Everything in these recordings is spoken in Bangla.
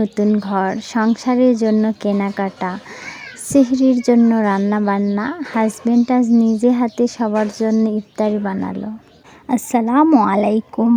নতুন ঘর, সংসারের জন্য কেনাকাটা, সেহরির জন্য রান্না বান্না হাজব্যান্ড আজ নিজে হাতে সবার জন্য ইফতারি বানালো। আসসালামু আলাইকুম,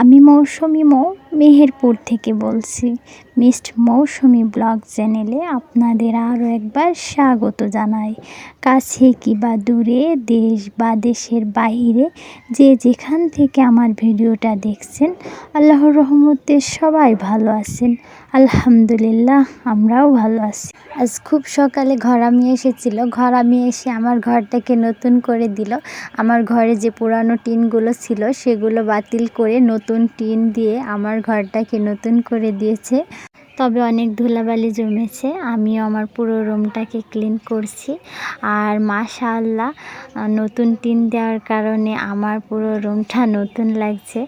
আমি মৌসুমি মৌ। মেহেরপুর থেকে বলছি। মিস্ট মৌসুমি ব্লগ চ্যানেলে আপনাদের আরও একবার স্বাগত জানাই। কাছে কি বা দূরে, দেশ বা দেশের বাইরে, যে যেখান থেকে আমার ভিডিওটা দেখছেন, আল্লাহর রহমতে সবাই ভালো আছেন। আলহামদুলিল্লাহ, আমরাও ভালো আছি। আজ খুব সকালে ঘরামি এসেছিল। ঘর আমি এসে আমার ঘরটাকে নতুন করে দিল। আমার ঘরে যে পুরানো টিনগুলো ছিল, সেগুলো বাতিল করে নতুন টিন দিয়ে আমার ঘরটাকে নতুন করে দিয়েছে। তবে অনেক ধুলাবালি জমেছে। আমিও আমার পুরো রুমটাকে ক্লিন করছি। আর মাশাআল্লাহ, নতুন টিন দেওয়ার কারণে আমার পুরো রুমটা নতুন লাগছে।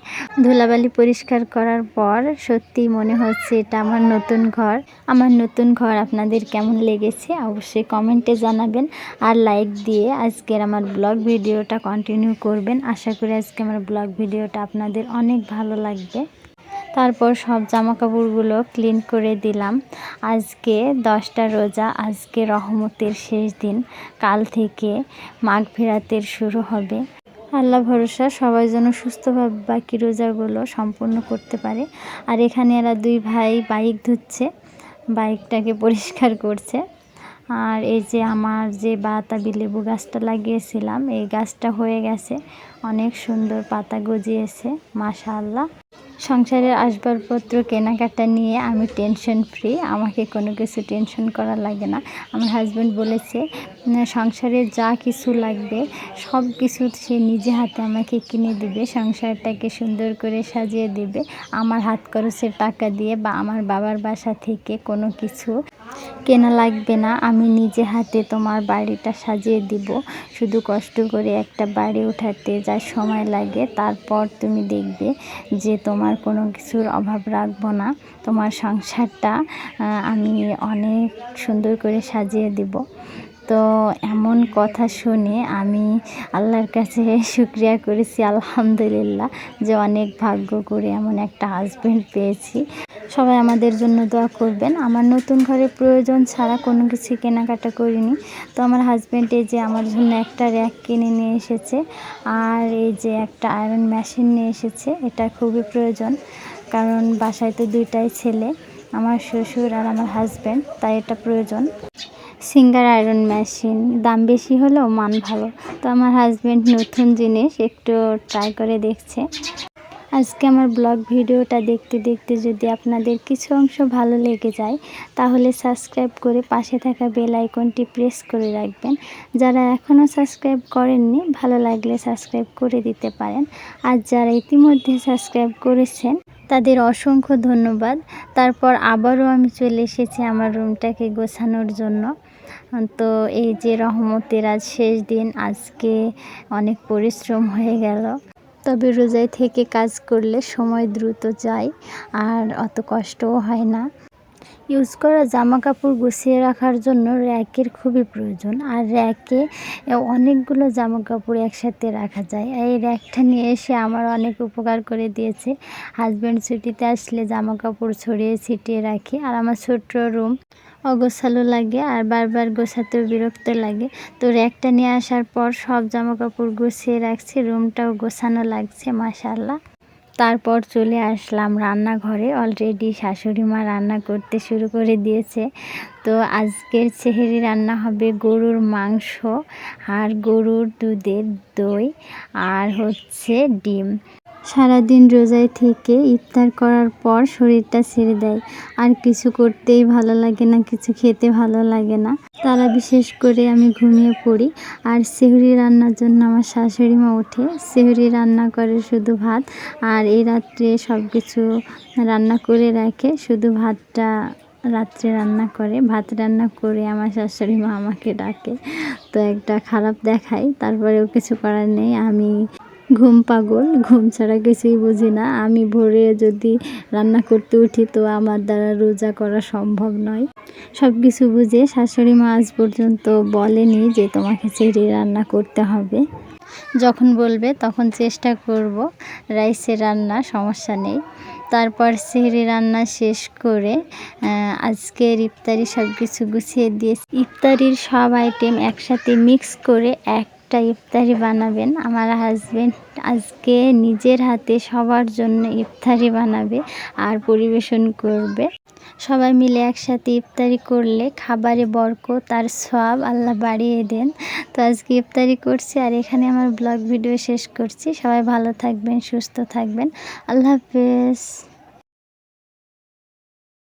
ধুলাবালি পরিষ্কার করার পর সত্যিই মনে হচ্ছে এটা আমার নতুন ঘর। আমার নতুন ঘর আপনাদের কেমন লেগেছে অবশ্যই কমেন্টে জানাবেন। আর লাইক দিয়ে আজকের আমার ব্লগ ভিডিওটা কন্টিনিউ করবেন। আশা করি আজকে আমার ব্লগ ভিডিওটা আপনাদের অনেক ভালো লাগবে। তারপর সব জামা কাপড়গুলো ক্লিন করে দিলাম। আজকে দশটা রোজা, আজকে রহমতের শেষ দিন। কাল থেকে মাঘ ফেরাতের শুরু হবে। আল্লাহ ভরসা, সবাই যেন সুস্থভাবে বাকি রোজাগুলো সম্পূর্ণ করতে পারে। আর এখানে এরা দুই ভাই বাইক ধুচ্ছে, বাইকটাকে পরিষ্কার করছে। আর এই যে আমার যে বাতাবি লেবু গাছটা লাগিয়েছিলাম, এই গাছটা হয়ে গেছে। অনেক সুন্দর পাতা গজিয়েছে, মাশাআল্লাহ। সংসারের আসবাবপত্র, কেনাকাটা নিয়ে আমি টেনশন ফ্রি আমাকে কোনো কিছু টেনশন করা লাগে না। আমার হাজব্যান্ড বলেছে সংসারে যা কিছু লাগবে, সব কিছু সে নিজে হাতে আমাকে কিনে দিবে, সংসারটাকে সুন্দর করে সাজিয়ে দিবে। আমার হাত খরচের টাকা দিয়ে বা আমার বাবার বাসা থেকে কোনো কিছু কেনা লাগবে না, আমি নিজে হাতে তোমার বাড়িটা সাজিয়ে দিব। শুধু কষ্ট করে একটা বাড়ি উঠাতে যা সময় লাগে, তারপর তুমি দেখবে যে তোমার কোনো কিছুর অভাব রাখব না। তোমার সংসারটা আমি অনেক সুন্দর করে সাজিয়ে দিব। তো এমন কথা শুনে আমি আল্লাহর কাছে শুক্রিয়া করেছি, আলহামদুলিল্লাহ, যে অনেক ভাগ্য করে এমন একটা হাজব্যান্ড পেয়েছি। সবাই আমাদের জন্য দোয়া করবেন। আমার নতুন ঘরে প্রয়োজন ছাড়া কোনো কিছু কেনাকাটা করিনি। তো আমার হাজব্যান্ড এই যে আমার জন্য একটা র্যাক কিনে নিয়ে এসেছে, আর এই যে একটা আয়রন মেশিন নিয়ে এসেছে, এটা খুবই প্রয়োজন, কারণ বাসায় তো দুইটাই ছেলে, আমার শ্বশুর আর আমার হাজব্যান্ড তাই এটা প্রয়োজন। সিঙ্গার আয়রন মেশিন দাম বেশি হলেও মান ভালো। তো আমার হাজব্যান্ড নতুন জিনিস একটু ট্রাই করে দেখছে। আজকে আমার ব্লগ ভিডিওটা দেখতে দেখতে যদি আপনাদের কিছু অংশ ভালো লেগে যায়, তাহলে সাবস্ক্রাইব করে পাশে থাকা বেল আইকনটি প্রেস করে রাখবেন। যারা এখনও সাবস্ক্রাইব করেননি, ভালো লাগলে সাবস্ক্রাইব করে দিতে পারেন। আর যারা ইতিমধ্যে সাবস্ক্রাইব করেছেন, তাদের অসংখ্য ধন্যবাদ। তারপর আবারও আমি চলে এসেছি আমার রুমটাকে গোছানোর জন্য। তো এই যে রহমতের আজ শেষ দিন, আজকে অনেক পরিশ্রম হয়ে গেল। তবে রোজায় থেকে কাজ করলে সময় দ্রুত যায় আর অত কষ্টও হয় না। ইউজ করা জামা কাপড় গুছিয়ে রাখার জন্য র্যাকের খুবই প্রয়োজন আর র্যাকে অনেকগুলো জামা কাপড় একসাথে রাখা যায়। এই র্যাকটা নিয়ে এসে আমার অনেক উপকার করে দিয়েছে। হাজব্যান্ড ছুটিতে আসলে জামা কাপড় ছড়িয়ে ছিটিয়ে রাখি আর আমার ছোট্ট রুম অগোছালো লাগে আর বারবার গোছাতেও বিরক্ত লাগে। তো র্যাকটা নিয়ে আসার পর সব জামা কাপড় গুছিয়ে রাখছি, রুমটাও গোছানো লাগছে মাসাল্লাহ তারপর চলে আসলাম রান্নাঘরে। অলরেডি শাশুড়ি মা রান্না করতে শুরু করে দিয়েছে। তো আজকের চেহারি রান্না হবে গরুর মাংস আর গরুর দুধের দই আর হচ্ছে ডিম। সারাদিন রোজায় থেকে ইফতার করার পর শরীরটা ছেড়ে দেয়। আর কিছু করতেই ভালো লাগে না, কিছু খেতে ভালো লাগে না। তারা বিশেষ করে আমি ঘুমিয়ে পড়ি। আর সেহরি রান্নার জন্য আমার শাশুড়ি মা ওঠে। সেহরি রান্না করে শুধু ভাত। আর এই রাত্রে সব কিছু রান্না করে রাখে। শুধু ভাতটা রাত্রে রান্না করে। ভাত রান্না করে আমার শাশুড়ি মা আমাকে ডাকে। তো একটা খারাপ দেখাই তারপরেও কিছু করার নেই। আমি ঘুম পাগল ঘুম ছাড়া কিছুই বুঝি না। আমি ভোরে যদি রান্না করতে উঠি তো আমার দ্বারা রোজা করা সম্ভব নয়। সব কিছু বুঝে শাশুড়ি মা আজ পর্যন্ত বলেনি যে তোমাকে ছেড়ে রান্না করতে হবে। যখন বলবে তখন চেষ্টা করব রাইসের রান্না সমস্যা নেই। তারপর সেহরি রান্না শেষ করে আহ, আজকের ইফতারি সব কিছু গুছিয়ে দিয়ে ইফতারির সব আইটেম একসাথে মিক্স করে একটা ইফতারি বানাবেন, আমার হাজবেন্ড আজকে নিজের হাতে সবার জন্য ইফতারি বানাবে আর পরিবেশন করবে। সবাই মিলে একসাথে ইফতারি করলে খাবারে বরকত তার সব আল্লাহ বাড়িয়ে দেন। তো আজকে ইফতারি করছি আর এখানে আমার ব্লগ ভিডিও শেষ করছি। সবাই ভালো থাকবেন, সুস্থ থাকবেন। আল্লাহ হাফেজ।